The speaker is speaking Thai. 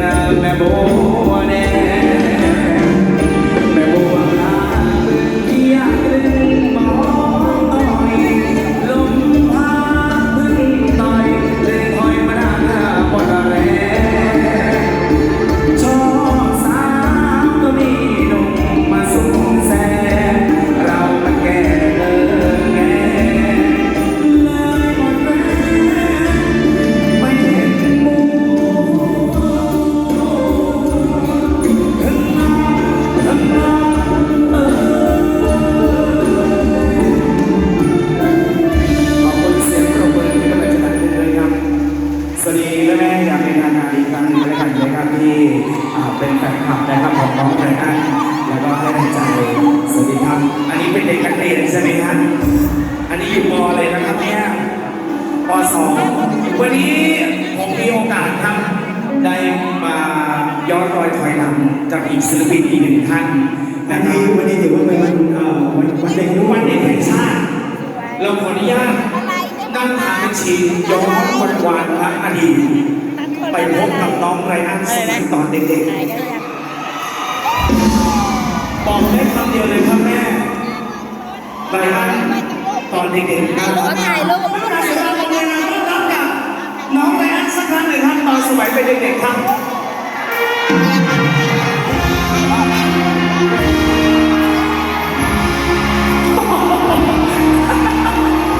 na me bone ดีแม่แม่อยากเป็นทางการอีกครั้งหนึงแล้วกันนะครับที่เป็นแฟนคลับนะครับของน้องไรอันแล้วก็ให้กำลังใจสวัสดีครับอันนี้เป็นเด็กนักเรียนใช่ไหมครับอันนี้อยู่ปอเลยนะครับเนี่ยปสองวันนี้ผมมีโอกาสครับได้มาย้อนรอยถอยหลังจากอีกศิลปินอีกหนึ่งท่านอันะนครันี้บวันนี้ถือว่าเป็นวันเอ่อวันเด็กด้วยวันเด็กแห่งชาติเราขออนุญาต นั่งทานชิมย้อนวันวานพระอดีตไปพบกับน้องไรอันสมัยตอนเด็กๆบอกได้คำเดียวเลยครับแม่ไรอันตอนเด็กๆนะถ่ายรูปไม่เป็นไรครับผมเลยนะรับกับน้องไรอันสักครั้งหนึ่งครับตอนสมัยเป็นเด็กๆครับ